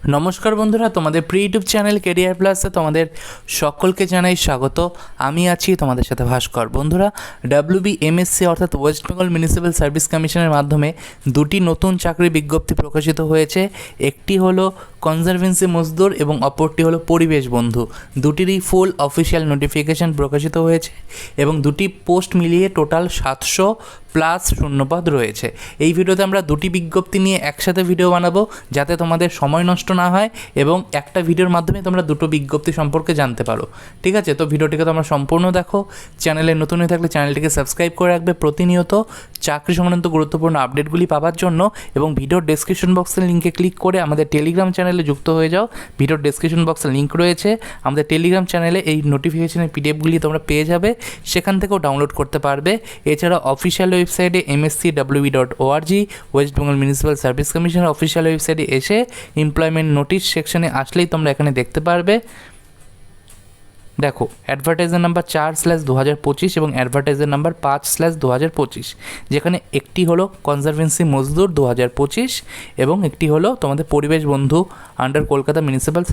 নমস্কার বন্ধুরা, তোমাদের প্রি ইউটিউব চ্যানেল কেরিয়ার প্লাসে তোমাদের সকলকে জানাই স্বাগত। আমি আছি তোমাদের সাথে ভাস্কর। বন্ধুরা ডাব্লিউবি এমএসসি অর্থাৎ ওয়েস্ট বেঙ্গল মিউনিসিপ্যাল সার্ভিস কমিশনের মাধ্যমে দুটি নতুন চাকরি বিজ্ঞপ্তি প্রকাশিত হয়েছে। একটি হলো কনজারভেন্সি মজদুর এবং অপরটি হলো পরিবেশ বন্ধু দুটিরই ফুল অফিসিয়াল নোটিফিকেশন প্রকাশিত হয়েছে এবং দুটি পোস্ট মিলিয়ে টোটাল সাতশো প্লাস শূন্যপদ রয়েছে। এই ভিডিওতে আমরা দুটি বিজ্ঞপ্তি নিয়ে একসাথে ভিডিও বানাবো, যাতে তোমাদের সময় নষ্ট না হয় এবং একটা ভিডিওর মাধ্যমে তোমরা দুটো বিজ্ঞপ্তি সম্পর্কে জানতে পারো। ঠিক আছে? তো ভিডিওটিকে তোমরা সম্পূর্ণ দেখো। চ্যানেলে নতুন হয়ে থাকলে চ্যানেলটিকে সাবস্ক্রাইব করে রাখবে। প্রতিনিয়ত চাকরি সংক্রান্ত গুরুত্বপূর্ণ আপডেটগুলি পাওয়ার জন্য এবং ভিডিওর ডেসক্রিপশন বক্সের লিঙ্কে ক্লিক করে আমাদের টেলিগ্রাম চ্যানেলে যুক্ত হয়ে যাও। ভিডিওর ডেসক্রিপশন বক্সে লিঙ্ক রয়েছে। আমাদের টেলিগ্রাম চ্যানেলে এই নোটিফিকেশনের পিডিএফগুলি তোমরা পেয়ে যাবে। সেখান থেকেও ডাউনলোড করতে পারবে। এছাড়া অফিসিয়াল ওয়েবসাইটে MSC WB dot ORG West Bengal municipal service কমিশনের অফিসিয়াল ওয়েবসাইটে এসে এমপ্লয়মেন্ট নোটিশ সেকশনে আসলেই তোমরা এখানে দেখতে পারবে। দেখো অ্যাডভার্টাইজার নাম্বার চার স্ল্যাশ দু হাজার পঁচিশ এবং অ্যাডভার্টাইজার নাম্বার পাঁচ স্ল্যাশ দু হাজার পঁচিশ, যেখানে একটি হলো কনজারভেন্সি মজদুর দু হাজার পঁচিশ এবং একটি হলো তোমাদের পরিবেশ বন্ধু আন্ডার কলকাতা মিউনিসিপ্যাল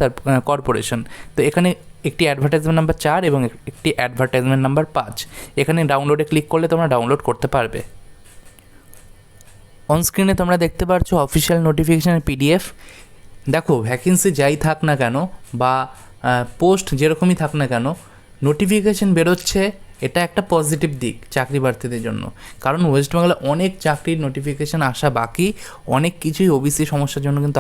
কর্পোরেশন তো এখানে একটি অ্যাডভার্টাইজমেন্ট নাম্বার চার এবং একটি অ্যাডভার্টাইজমেন্ট নাম্বার পাঁচ। এখানে ডাউনলোডে ক্লিক করলে তোমরা ডাউনলোড করতে পারবে। অন স্ক্রিনে তোমরা দেখতে পাচ্ছ অফিসিয়াল নোটিফিকেশানের পিডিএফ দেখো ভ্যাকেন্সি যাই থাক না কেন বা পোস্ট যেরকমই থাক না কেন নোটিফিকেশান বেরোচ্ছে, এটা একটা পজিটিভ দিক চাকরি প্রার্থীদের জন্য। কারণ ওয়েস্ট বেঙ্গলে অনেক চাকরির নোটিফিকেশান আসা বাকি, অনেক কিছুই ওবিসি সমস্যার জন্য কিন্তু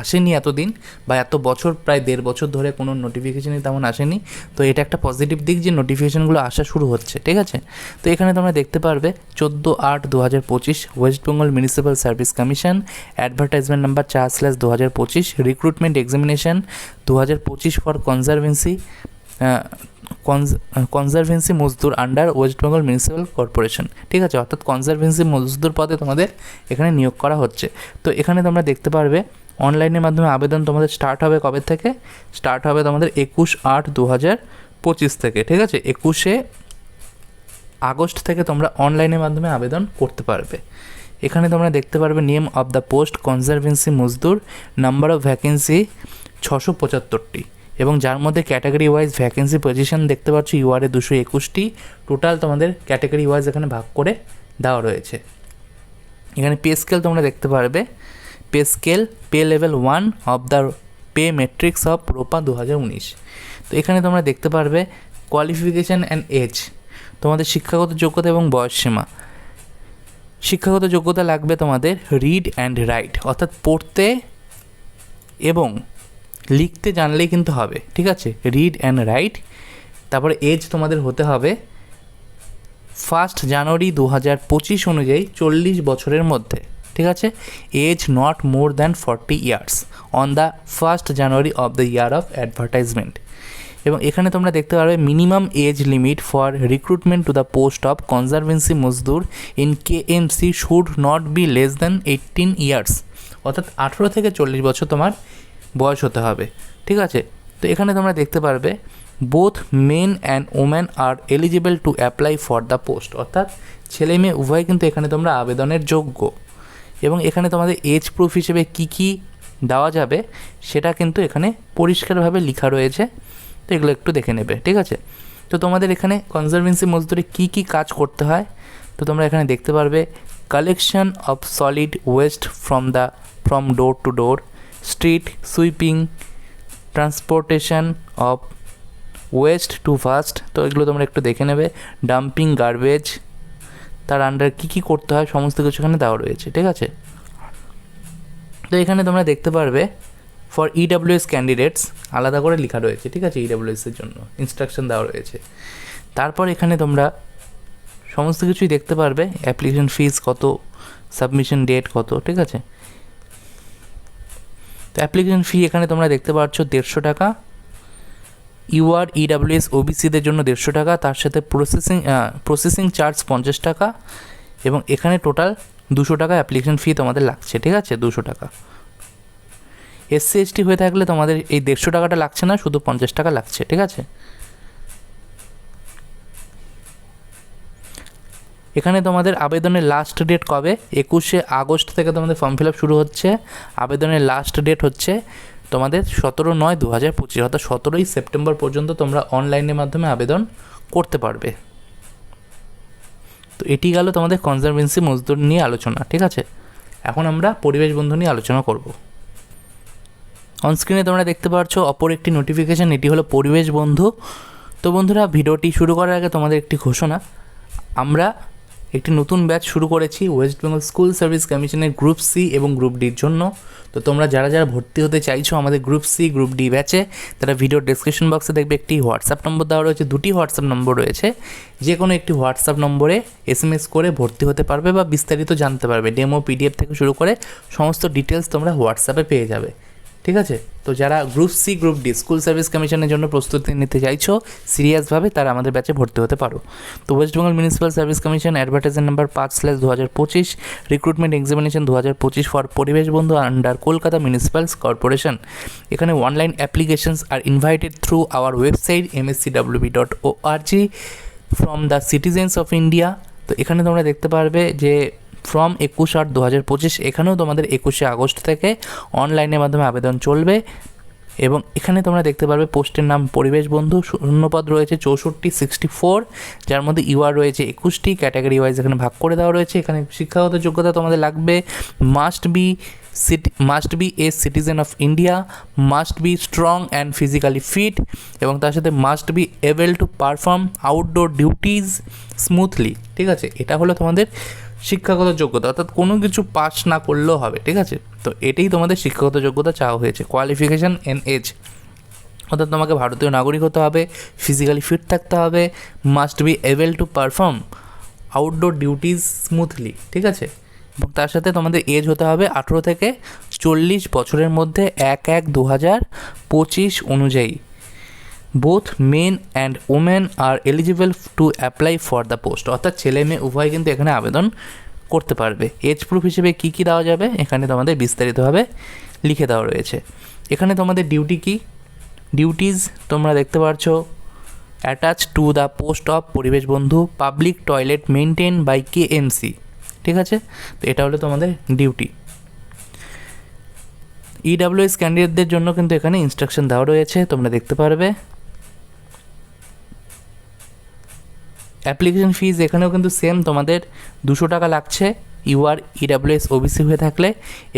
আসেনি এতদিন বা এত বছর, প্রায় দেড় বছর ধরে কোনো নোটিফিকেশানই তেমন আসেনি। তো এটা একটা পজিটিভ দিক যে নোটিফিকেশানগুলো আসা শুরু হচ্ছে, ঠিক আছে? তো এখানে তোমরা দেখতে পারবে চোদ্দ আট দু হাজার পঁচিশ West Bengal municipal service commission advertisement number চার স্ল্যাশ দু হাজার পঁচিশ রিক্রুটমেন্ট এক্সামিনেশন দু হাজার পঁচিশ for conservancy conservancy mazdoor under West Bengal municipal corporation ঠিক আছে? অর্থাৎ কনজারভেন্সি মজদুর পদে তোমাদের এখানে নিয়োগ করা হচ্ছে। তো এখানে তোমরা দেখতে পারবে অনলাইনের মাধ্যমে আবেদন তোমাদের স্টার্ট হবে কবে থেকে? স্টার্ট হবে তোমাদের একুশ আট দু হাজার পঁচিশ থেকে, ঠিক আছে? একুশে আগস্ট থেকে তোমরা অনলাইনের মাধ্যমে আবেদন করতে পারবে। এখানে তোমরা দেখতে পারবে name of the post conservancy mazdoor number of vacancy ছশো পঁচাত্তরটি। এবং যার মধ্যে ক্যাটাগরি ওয়াইজ ভ্যাকেন্সি পজিশন দেখতে পাচ্ছ ইউআরএ দুশো একুশটি। টোটাল তোমাদের ক্যাটাগরি ওয়াইজ এখানে ভাগ করে দেওয়া রয়েছে। এখানে পে স্কেল তোমরা দেখতে পারবে। Pay scale pay level one of the pay matrix of ROPA দু হাজার উনিশ। তো এখানে তোমরা দেখতে পারবে কোয়ালিফিকেশান অ্যান্ড এজ তোমাদের শিক্ষাগত যোগ্যতা এবং বয়সসীমা। শিক্ষাগত যোগ্যতা লাগবে তোমাদের রিড অ্যান্ড রাইট অর্থাৎ পড়তে এবং লিখতে জানলেই কিন্তু হবে, ঠিক আছে? রিড অ্যান্ড রাইট তারপরে এজ তোমাদের হতে হবে ফার্স্ট জানুয়ারি দু হাজার পঁচিশ অনুযায়ী চল্লিশ বছরের মধ্যে, ঠিক আছে? Age not more than forty years on the first January of the year of advertisement এবং এখানে তোমরা দেখতে পারবে minimum age limit for recruitment to the post of conservancy mazdoor in K M C should not be less than eighteen years অর্থাৎ আঠেরো থেকে চল্লিশ বছর তোমার বয়স হতে হবে, ঠিক আছে? তো এখানে তোমরা দেখতে পারবে both men and woman are eligible to apply for the post অর্থাৎ ছেলে মেয়ে উভয় কিন্তু এখানে তোমরা আবেদনের যোগ্য। এবং এখানে তোমাদের এজ প্রুফ হিসেবে কী কী দেওয়া যাবে, সেটা কিন্তু এখানে পরিষ্কারভাবে লেখা রয়েছে। তো এগুলো একটু দেখে নেবে, ঠিক আছে? তো তোমাদের এখানে কনজারভেন্সি মজদুরে কী কী কাজ করতে হয়, তো তোমরা এখানে দেখতে পারবে collection of solid waste from the from door to door street sweeping transportation of waste to fast তো এগুলো তোমরা একটু দেখে নেবে। ডাম্পিং গার্বেজ তার আন্ডার কী কী করতে হয়, সমস্ত কিছু এখানে দেওয়া রয়েছে, ঠিক আছে? তো এখানে তোমরা দেখতে পারবে ফর ইডাব্লিউএস ক্যান্ডিডেটস আলাদা করে লেখা রয়েছে, ঠিক আছে? ইডাব্লিউএসের জন্য ইনস্ট্রাকশন দেওয়া রয়েছে। তারপর এখানে তোমরা সমস্ত কিছুই দেখতে পারবে অ্যাপ্লিকেশন ফিস কত সাবমিশন ডেট কত, ঠিক আছে? তো অ্যাপ্লিকেশন ফি এখানে তোমরা দেখতে পাচ্ছ দেড়শো টাকা। ইউআর ইডাব্লিউএস ওবিসিদের জন্য দেড়শো টাকা, তার সাথে প্রসেসিং প্রসেসিং চার্জ পঞ্চাশ টাকা এবং এখানে টোটাল দুশো টাকা অ্যাপ্লিকেশন ফি তোমাদের লাগছে, ঠিক আছে? দুশো টাকা। এসসি এসটি হয়ে থাকলে তোমাদের এই দেড়শো টাকাটা লাগছে না, শুধু পঞ্চাশ টাকা লাগছে, ঠিক আছে? এখানে তোমাদের আবেদনের লাস্ট ডেট কবে? একুশে আগস্ট থেকে তোমাদের ফর্ম ফিল আপ শুরু হচ্ছে। আবেদনের লাস্ট ডেট হচ্ছে তোমাদের সতেরো নয় দু হাজার পঁচিশ, অর্থাৎ সতেরোই সেপ্টেম্বর পর্যন্ত তোমরা অনলাইনের মাধ্যমে আবেদন করতে পারবে। তো এটি গেল তোমাদের কনজারভেন্সি মজদুর নিয়ে আলোচনা, ঠিক আছে? এখন আমরা পরিবেশ বন্ধু নিয়ে আলোচনা করব। অনস্ক্রিনে তোমরা দেখতে পাচ্ছ, অপর একটি নোটিফিকেশান এটি হলো পরিবেশ বন্ধু। তো বন্ধুরা, ভিডিওটি শুরু করার আগে তোমাদের একটি ঘোষণা। আমরা একটি নতুন ব্যাচ শুরু করেছি ওয়েস্ট বেঙ্গল স্কুল সার্ভিস কমিশনের গ্রুপ সি এবং গ্রুপ ডির জন্য। তো তোমরা যারা যারা ভর্তি হতে চাইছো আমাদের গ্রুপ সি গ্রুপ ডি ব্যাচে তারা ভিডিও ডেসক্রিপশন বক্সে দেখবে একটি হোয়াটসঅ্যাপ নম্বর দেওয়া রয়েছে, দুটি হোয়াটসঅ্যাপ নম্বর রয়েছে। যে কোনো একটি হোয়াটসঅ্যাপ নম্বরে এস এম এস করে ভর্তি হতে পারবে বা বিস্তারিত জানতে পারবে। ডেমো পিডিএফ থেকে শুরু করে সমস্ত ডিটেলস তোমরা হোয়াটসঅ্যাপে পেয়ে যাবে। ঠিক আছে? তো যারা group C group D school service কমিশনের জন্য প্রস্তুতি নিতে চাইছো সিরিয়াসভাবে তারা আমাদের ব্যাচে ভর্তি হতে পারো। তো West Bengal municipal service commission advertisement number পাঁচ স্ল্যাশ দু হাজার পঁচিশ রিক্রুটমেন্ট এক্সামিনেশন দু হাজার পঁচিশ for Paribesh Bandhu under Kolkata municipal corporation এখানে online applications are invited through our website MSC WB dot O RG from the citizens of India তো এখানে তোমরা দেখতে পারবে যে ফ্রম একুশ আট দু হাজার পঁচিশ, এখানেও তোমাদের একুশে আগস্ট থেকে অনলাইনের মাধ্যমে আবেদন চলবে। এবং এখানে তোমরা দেখতে পারবে পোস্টের নাম পরিবেশ বন্ধু, শূন্যপদ রয়েছে চৌষট্টি সিক্সটি ফোর যার মধ্যে ইউআর রয়েছে একুশটি ক্যাটাগরি ওয়াইজ এখানে ভাগ করে দেওয়া রয়েছে। এখানে শিক্ষাগত যোগ্যতা তোমাদের লাগবে। Must be city must be a citizen of India must be strong and physically fit এবং তার সাথে must be able to perform outdoor duties smoothly ঠিক আছে? এটা হলো তোমাদের শিক্ষাগত যোগ্যতা, অর্থাৎ কোনো কিছু পাস না করলেও হবে, ঠিক আছে? তো এটাই তোমাদের শিক্ষাগত যোগ্যতা চাওয়া হয়েছে। কোয়ালিফিকেশান এন এজ অর্থাৎ তোমাকে ভারতীয় নাগরিক হতে হবে ফিজিক্যালি ফিট থাকতে হবে must be able to perform outdoor duties smoothly ঠিক আছে? এবং তার সাথে তোমাদের এজ হতে হবে আঠেরো থেকে চল্লিশ বছরের মধ্যে এক এক দু হাজার পঁচিশ অনুযায়ী। Both men and women are eligible to apply for the post অর্থাৎ ছেলে মেয়ে উভয় কিন্তু এখানে আবেদন করতে পারবে। এজ প্রুফ হিসেবে কী কী দেওয়া যাবে? এখানে তোমাদের বিস্তারিতভাবে লিখে দেওয়া রয়েছে। এখানে তোমাদের ডিউটি কী? ডিউটিজ তোমরা দেখতে পারছ। Attach to the post of Paribesh Bandhu public toilet maintain by K MC ঠিক আছে? তো এটা হলো তোমাদের ডিউটি ইডাব্লিউএস ক্যান্ডিডেটদের জন্য কিন্তু এখানে ইনস্ট্রাকশন দেওয়া রয়েছে, তোমরা দেখতে পারবে। অ্যাপ্লিকেশন ফিজ এখানেও কিন্তু সেম তোমাদের দুশো টাকা লাগছে। ইউআর ইডাব্লিউএস ওবিসি হয়ে থাকলে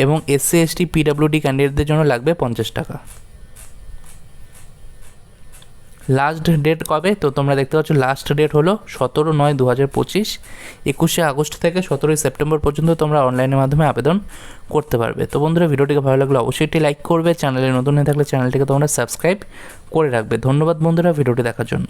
এবং এসসি এসটি পিডাব্লিউডি ক্যান্ডিডেটদের জন্য লাগবে পঞ্চাশ টাকা। লাস্ট ডেট কবে? তো তোমরা দেখতে পাচ্ছ লাস্ট ডেট হলো সতেরো নয় দু হাজার পঁচিশ, একুশে আগস্ট থেকে সতেরোই সেপ্টেম্বর পর্যন্ত তোমরা অনলাইনের মাধ্যমে আবেদন করতে পারবে। তো বন্ধুরা, ভিডিওটিকে ভালো লাগলে অবশ্যই একটি লাইক করবে। চ্যানেলে নতুন হয়ে থাকলে চ্যানেলটিকে তোমরা সাবস্ক্রাইব করে রাখবে। ধন্যবাদ বন্ধুরা, ভিডিওটি দেখার জন্য।